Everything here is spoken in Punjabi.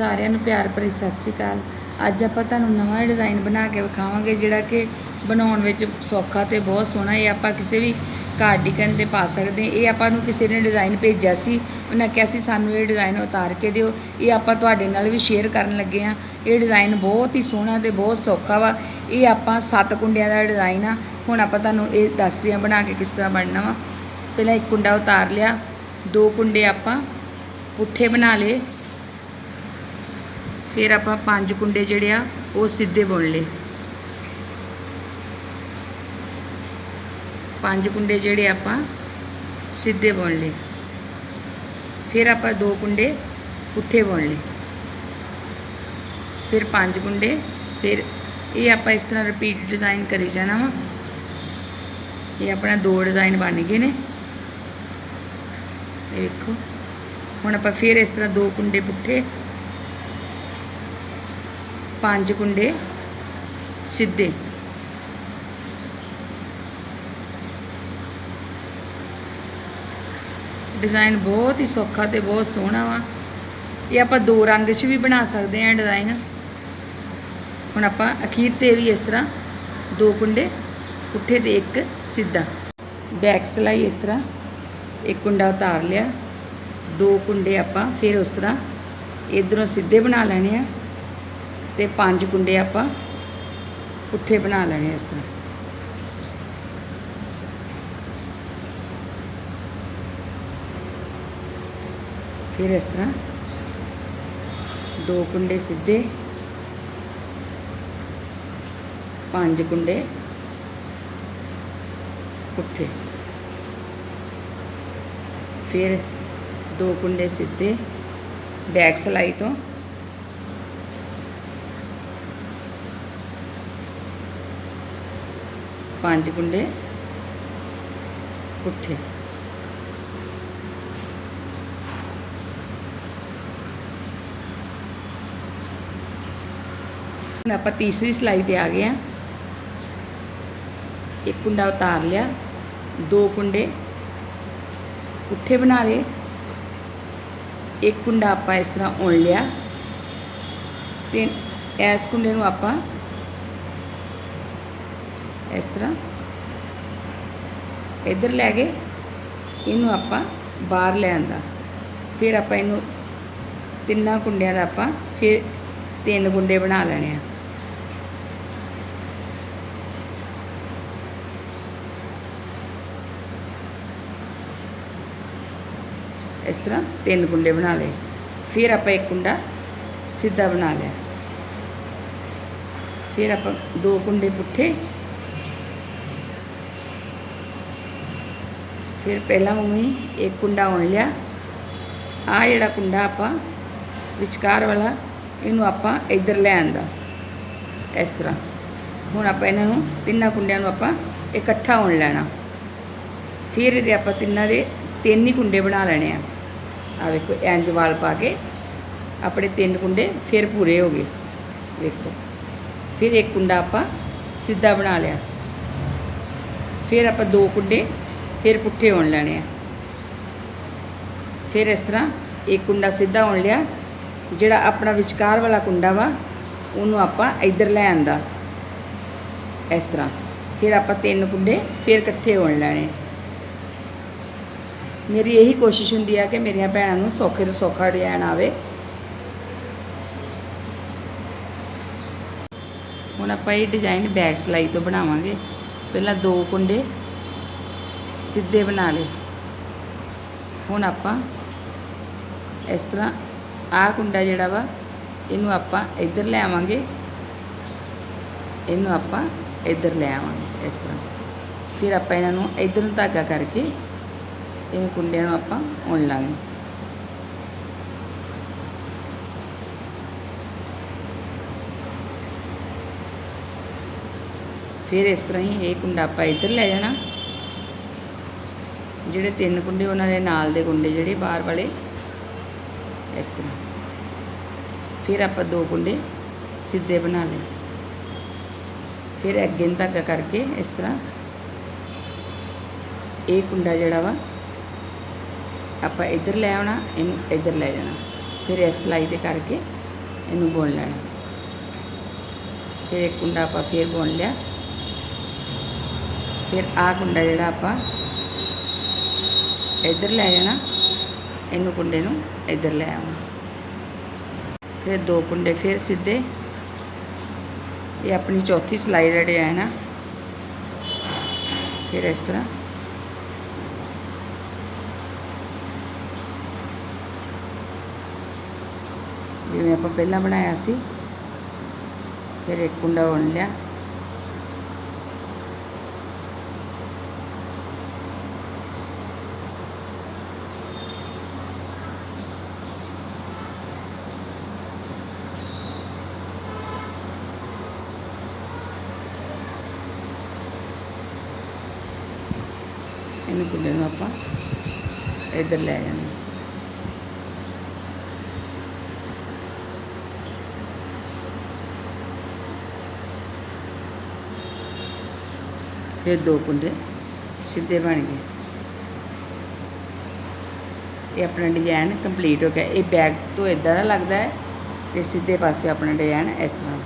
ਸਾਰਿਆਂ ਨੂੰ ਪਿਆਰ ਭਰੀ ਸਤਿ ਸ਼੍ਰੀ ਅਕਾਲ। ਅੱਜ ਆਪਾਂ ਤੁਹਾਨੂੰ ਨਵਾਂ ਡਿਜ਼ਾਈਨ ਬਣਾ ਕੇ ਵਿਖਾਵਾਂਗੇ, ਜਿਹੜਾ ਕਿ ਬਣਾਉਣ ਵਿੱਚ ਸੌਖਾ ਤੇ ਬਹੁਤ ਸੋਹਣਾ ਇਹ ਆਪਾਂ ਕਿਸੇ ਵੀ ਕਾਰਡੀਗਨ ਤੇ ਪਾ ਸਕਦੇ ਇਹ ਆਪਾਂ ਨੂੰ ਕਿਸੇ ਨੇ ਡਿਜ਼ਾਈਨ ਭੇਜਿਆ ਸੀ, ਉਹਨਾਂ ਕਿਹਾ ਸੀ, ਸਾਨੂੰ ਇਹ ਡਿਜ਼ਾਈਨ ਉਤਾਰ ਕੇ ਦਿਓ। ਇਹ ਆਪਾਂ ਤੁਹਾਡੇ ਨਾਲ ਵੀ ਸ਼ੇਅਰ ਕਰਨ ਲੱਗੇ ਆ ਇਹ ਡਿਜ਼ਾਈਨ ਬਹੁਤ ਹੀ ਸੋਹਣਾ ਤੇ ਬਹੁਤ ਸੌਖਾ ਵਾ। ਇਹ ਆਪਾਂ ਸੱਤ ਕੁੰਡਿਆਂ ਦਾ ਡਿਜ਼ਾਈਨ ਆ। ਹੁਣ ਆਪਾਂ ਤੁਹਾਨੂੰ ਇਹ ਦੱਸਦੇ ਆ ਬਣਾ ਕੇ ਕਿਸ ਤਰ੍ਹਾਂ ਬਣਨਾ ਵਾ। ਪਹਿਲਾਂ ਇੱਕ ਕੁੰਡਾ ਉਤਾਰ ਲਿਆ। ਦੋ ਕੁੰਡੇ ਆਪਾਂ ਪੁੱਠੇ ਬਣਾ ਲਏ। ਫਿਰ ਆਪਾਂ ਪੰਜ ਕੁੰਡੇ ਜਿਹੜੇ ਆ, ਉਹ ਸਿੱਧੇ ਬੁਣ ਲਏ। ਪੰਜ ਕੁੰਡੇ ਜਿਹੜੇ ਆਪਾਂ ਸਿੱਧੇ ਬੁਣ ਲਏ। ਫਿਰ ਆਪਾਂ ਦੋ ਕੁੰਡੇ ਪੁੱਠੇ ਬੁਣ ਲਏ। ਫਿਰ ਪੰਜ ਕੁੰਡੇ, ਫਿਰ ਇਹ ਆਪਾਂ ਇਸ ਤਰ੍ਹਾਂ ਰਿਪੀਟ ਡਿਜ਼ਾਈਨ ਕਰੀ ਜਾਣਾ ਵਾ। ਇਹ ਆਪਣਾ ਦੋ ਡਿਜ਼ਾਈਨ ਬਣ ਗਏ ਨੇ। ਇਹ ਵੇਖੋ। ਹੁਣ ਆਪਾਂ ਫਿਰ ਇਸ ਤਰ੍ਹਾਂ ਦੋ ਕੁੰਡੇ ਪੁੱਠੇ ਪੰਜ ਕੁੰਡੇ ਸਿੱਧੇ। ਡਿਜ਼ਾਈਨ ਬਹੁਤ ਹੀ ਸੌਖਾ ਤੇ ਬਹੁਤ ਸੋਹਣਾ ਵਾ। ਇਹ ਆਪਾਂ ਦੋ ਰੰਗ 'ਚ ਵੀ ਬਣਾ ਸਕਦੇ ਹਾਂ ਡਿਜ਼ਾਈਨ ਹੁਣ ਆਪਾਂ ਅਖੀਰ ਤੇ ਵੀ ਇਸ ਤਰ੍ਹਾਂ ਦੋ ਕੁੰਡੇ, ਪੁੱਠੇ ਤੇ ਇੱਕ ਸਿੱਧਾ। ਬੈਕ ਸਲਾਈ ਇਸ ਤਰ੍ਹਾਂ, ਇੱਕ ਕੁੰਡਾ ਉਤਾਰ ਲਿਆ। ਦੋ ਕੁੰਡੇ ਆਪਾਂ ਫਿਰ ਉਸ ਤਰ੍ਹਾਂ ਇਧਰੋਂ ਸਿੱਧੇ ਬਣਾ ਲੈਣੇ ਆ। ਤੇ ਪੰਜ ਕੁੰਡੇ ਆਪਾਂ ਪੁੱਠੇ ਬਣਾ ਲੈਣੇ ਇਸ ਤਰ੍ਹਾਂ। ਫਿਰ ਇਸ ਤਰ੍ਹਾਂ ਦੋ ਕੁੰਡੇ ਸਿੱਧੇ, ਪੰਜ ਕੁੰਡੇ ਪੁੱਠੇ। ਫਿਰ ਦੋ ਕੁੰਡੇ ਸਿੱਧੇ ਬੈਕ ਸਲਾਈ ਤੋਂ ਪੰਜ ਕੁੰਡੇ ਪੁੱਠੇ। ਹੁਣ ਆਪਾਂ ਤੀਸਰੀ ਸਲਾਈ ਤੇ ਆ ਗਏ ਆ ਇੱਕ ਕੁੰਡਾ ਉਤਾਰ ਲਿਆ। ਦੋ ਕੁੰਡੇ ਪੁੱਠੇ ਬਣਾ ਲਏ। ਇੱਕ ਕੁੰਡਾ ਆਪਾਂ ਇਸ ਤਰ੍ਹਾਂ ਉਣ ਲਿਆ। ਤੇ ਇਸ ਕੁੰਡੇ ਨੂੰ ਆਪਾਂ ਇਸ ਤਰ੍ਹਾਂ। ਇੱਧਰ ਲੈ ਗਏ, ਇਹਨੂੰ ਆਪਾਂ ਬਾਹਰ ਲੈ ਆਂਦਾ ਫਿਰ ਆਪਾਂ ਇਹਨੂੰ ਤਿੰਨਾਂ ਕੁੰਡਿਆਂ ਦਾ ਆਪਾਂ ਫਿਰ ਤਿੰਨ ਗੁੰਡੇ ਬਣਾ ਲੈਣੇ ਆ। ਇਸ ਤਰ੍ਹਾਂ ਤਿੰਨ ਗੁੰਡੇ ਬਣਾ ਲਏ। ਫਿਰ ਆਪਾਂ ਇੱਕ ਕੁੰਡਾ ਸਿੱਧਾ ਬਣਾ ਲਿਆ। ਫਿਰ ਆਪਾਂ ਦੋ ਕੁੰਡੇ ਪੁੱਠੇ ਫਿਰ ਪਹਿਲਾਂ ਉਵੇਂ ਇੱਕ ਕੁੰਡਾ ਉਣ ਲਿਆ। ਆ ਜਿਹੜਾ ਕੁੰਡਾ ਆਪਾਂ ਵਿਚਕਾਰ ਵਾਲਾ, ਇਹਨੂੰ ਆਪਾਂ ਇੱਧਰ ਲੈ ਆਂਦਾ, ਇਸ ਤਰ੍ਹਾਂ। ਹੁਣ ਆਪਾਂ ਇਹਨਾਂ ਨੂੰ ਤਿੰਨਾਂ ਕੁੰਡਿਆਂ ਨੂੰ ਆਪਾਂ ਇਕੱਠਾ ਉਣ ਲੈਣਾ। ਫਿਰ ਇਹਦੇ ਆਪਾਂ ਤਿੰਨਾਂ ਦੇ ਤਿੰਨ ਹੀ ਕੁੰਡੇ ਬਣਾ ਲੈਣੇ ਆ। ਆ ਵੇਖੋ, ਇੰਜ ਵਾਲ ਪਾ ਕੇ ਆਪਣੇ ਤਿੰਨ ਕੁੰਡੇ ਫਿਰ ਪੂਰੇ ਹੋ ਗਏ। ਵੇਖੋ, ਫਿਰ ਇੱਕ ਕੁੰਡਾ ਆਪਾਂ ਸਿੱਧਾ ਬਣਾ ਲਿਆ। ਫਿਰ ਆਪਾਂ ਦੋ ਕੁੰਡੇ ਫਿਰ ਪੁੱਠੇ ਹੋਣ ਲੈਣੇ ਆ। ਫਿਰ ਇਸ ਤਰ੍ਹਾਂ ਇੱਕ ਕੁੰਡਾ ਸਿੱਧਾ ਹੋਣ ਲਿਆ, ਜਿਹੜਾ ਆਪਣਾ ਵਿਚਕਾਰ ਵਾਲਾ ਕੁੰਡਾ ਵਾ, ਉਹਨੂੰ ਆਪਾਂ ਇੱਧਰ ਲੈ ਆਂਦਾ। ਇਸ ਤਰ੍ਹਾਂ। ਫਿਰ ਆਪਾਂ ਤਿੰਨ ਕੁੰਡੇ ਫਿਰ ਇਕੱਠੇ ਹੋਣ ਲੈਣੇ। ਮੇਰੀ ਇਹੀ ਕੋਸ਼ਿਸ਼ ਹੁੰਦੀ ਆ ਕਿ ਮੇਰੀਆਂ ਭੈਣਾਂ ਨੂੰ ਸੌਖੇ ਤੋਂ ਸੌਖਾ ਡਿਜ਼ਾਈਨ ਆਵੇ। ਹੁਣ ਆਪਾਂ ਇਹ ਡਿਜ਼ਾਈਨ ਬੈਕ ਸਲਾਈ ਤੋਂ ਬਣਾਵਾਂਗੇ। ਪਹਿਲਾਂ ਦੋ ਕੁੰਡੇ ਸਿੱਧੇ ਬਣਾ ਲਏ। ਹੁਣ ਆਪਾਂ ਇਸ ਤਰ੍ਹਾਂ ਆਹ ਕੁੰਡਾ ਜਿਹੜਾ ਵਾ, ਇਹਨੂੰ ਆਪਾਂ ਇੱਧਰ ਲੈ ਆਵਾਂਗੇ। ਇਹਨੂੰ ਆਪਾਂ ਇੱਧਰ ਲੈ ਆਵਾਂਗੇ ਇਸ ਤਰ੍ਹਾਂ। ਫਿਰ ਆਪਾਂ ਇਹਨਾਂ ਨੂੰ ਇੱਧਰ ਨੂੰ ਧਾਗਾ ਕਰਕੇ ਇਹ ਕੁੰਡਿਆਂ ਨੂੰ ਆਪਾਂ ਉਣ ਲਾਂਗੇ। ਫਿਰ ਇਸ ਤਰ੍ਹਾਂ ਹੀ ਇਹ ਕੁੰਡਾ ਆਪਾਂ ਇੱਧਰ ਲੈ ਜਾਣਾ। ਜਿਹੜੇ ਤਿੰਨ ਕੁੰਡੇ ਉਹਨਾਂ ਦੇ ਨਾਲ ਦੇ ਕੁੰਡੇ ਜਿਹੜੇ ਬਾਹਰ ਵਾਲੇ, ਇਸ ਤਰ੍ਹਾਂ। ਫਿਰ ਆਪਾਂ ਦੋ ਕੁੰਡੇ ਸਿੱਧੇ ਬਣਾ ਲਏ। ਫਿਰ ਅੱਗੇ ਨੂੰ ਧਾਗਾ ਕਰਕੇ ਇਸ ਤਰ੍ਹਾਂ ਇਹ ਕੁੰਡਾ ਜਿਹੜਾ ਵਾ, ਆਪਾਂ ਇੱਧਰ ਲੈ ਆਉਣਾ, ਇਹਨੂੰ ਇੱਧਰ ਲੈ ਜਾਣਾ। ਫਿਰ ਇਸ ਸਲਾਈ ਤੇ ਕਰਕੇ ਇਹਨੂੰ ਬੁਣ ਲੈਣਾ। ਫਿਰ ਇੱਕ ਕੁੰਡਾ ਆਪਾਂ ਫਿਰ ਬੁਣ ਲਿਆ। ਫਿਰ ਆਹ ਕੁੰਡਾ ਜਿਹੜਾ ਆਪਾਂ ਇੱਧਰ ਲੈ ਜਾਣਾ। ਇਹਨੂੰ ਕੁੰਡੇ ਨੂੰ ਇੱਧਰ ਲੈ ਆਉਣਾ। ਫਿਰ ਦੋ ਕੁੰਡੇ ਫਿਰ ਸਿੱਧੇ। ਇਹ ਆਪਣੀ ਚੌਥੀ ਸਲਾਈ ਦਾ ਡਿਜ਼ਾਈਨ ਨਾ ਫਿਰ ਇਸ ਤਰ੍ਹਾਂ। ਜਿਵੇਂ ਆਪਾਂ ਪਹਿਲਾਂ ਬਣਾਇਆ ਸੀ। ਫਿਰ ਇੱਕ ਕੁੰਡਾ ਬੁਣ ਲਿਆ। ਇਹਨੂੰ ਕੁੰਡੇ ਨੂੰ ਆਪਾਂ ਇੱਧਰ ਲੈ ਜਾਣਾ ਫਿਰ ਦੋ ਕੁੰਡੇ ਸਿੱਧੇ ਬਣ ਗਏ। ਇਹ ਆਪਣਾ ਡਿਜ਼ਾਈਨ ਕੰਪਲੀਟ ਹੋ ਗਿਆ। ਇਹ ਬੈਗ ਤੋਂ ਇਦਾਂ ਦਾ ਲੱਗਦਾ ਹੈ ਤੇ ਸਿੱਧੇ ਪਾਸੇ ਆਪਣਾ ਡਿਜ਼ਾਈਨ ਇਸ ਤਰ੍ਹਾਂ।